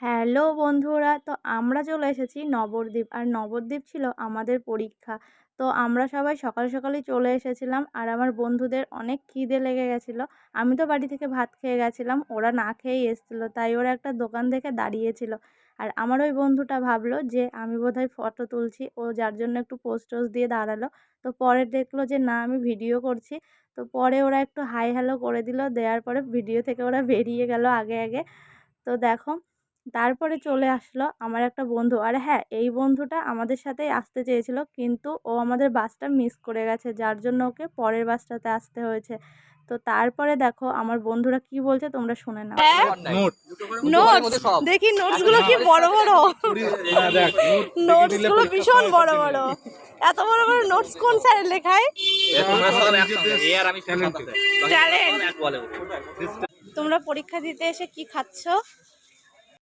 Hello বন্ধুরা, তো আমরা চলে এসেছি নবদ্বীপ। আর নবদ্বীপ ছিল আমাদের পরীক্ষা। তো আমরা সবাই সকাল সকালই চলে এসেছিলাম আর আমার বন্ধুদের অনেক খিদে লেগে গেছিল। আমি তো বাড়ি থেকে ভাত খেয়ে গেছিলাম, ওরা না খেয়েই এসেছিল, তাই ওরা একটা দোকান দেখে দাঁড়িয়েছিল। আর আমার ওই বন্ধুটা ভাবলো যে আমি বোধহয় ফটো তুলছি, ও যার জন্য একটু পোজ টোজ দিয়ে দাঁড়াল। তো পরে দেখল যে না, আমি ভিডিও করছি। তো পরে ওরা একটু হাই হ্যালো করে দিল, দেওয়ার পরে ভিডিও থেকে ওরা বেরিয়ে গেল আগে আগে। তো দেখো তারপরে চলে আসলো আমার একটা বন্ধু। আর হ্যাঁ এই বন্ধুটা আমাদের সাথেই আসতে চেয়েছিল কিন্তু ও আমাদের বাসটা মিস করে গেছে যার জন্য ওকে পরের বাসটাতে আসতে হয়েছে। তো তারপরে দেখো আমার বন্ধুরা কি বলছে তোমরা শুনে নাও। নোট নোটস দেখি নোটসগুলো কি বড় বড়? নোটসগুলো ভীষণ বড় বড়। এত বড় বড় নোটস কোন স্যারের লেখায়? তোমরা পরীক্ষা দিতে এসে কি খাচ্ছ?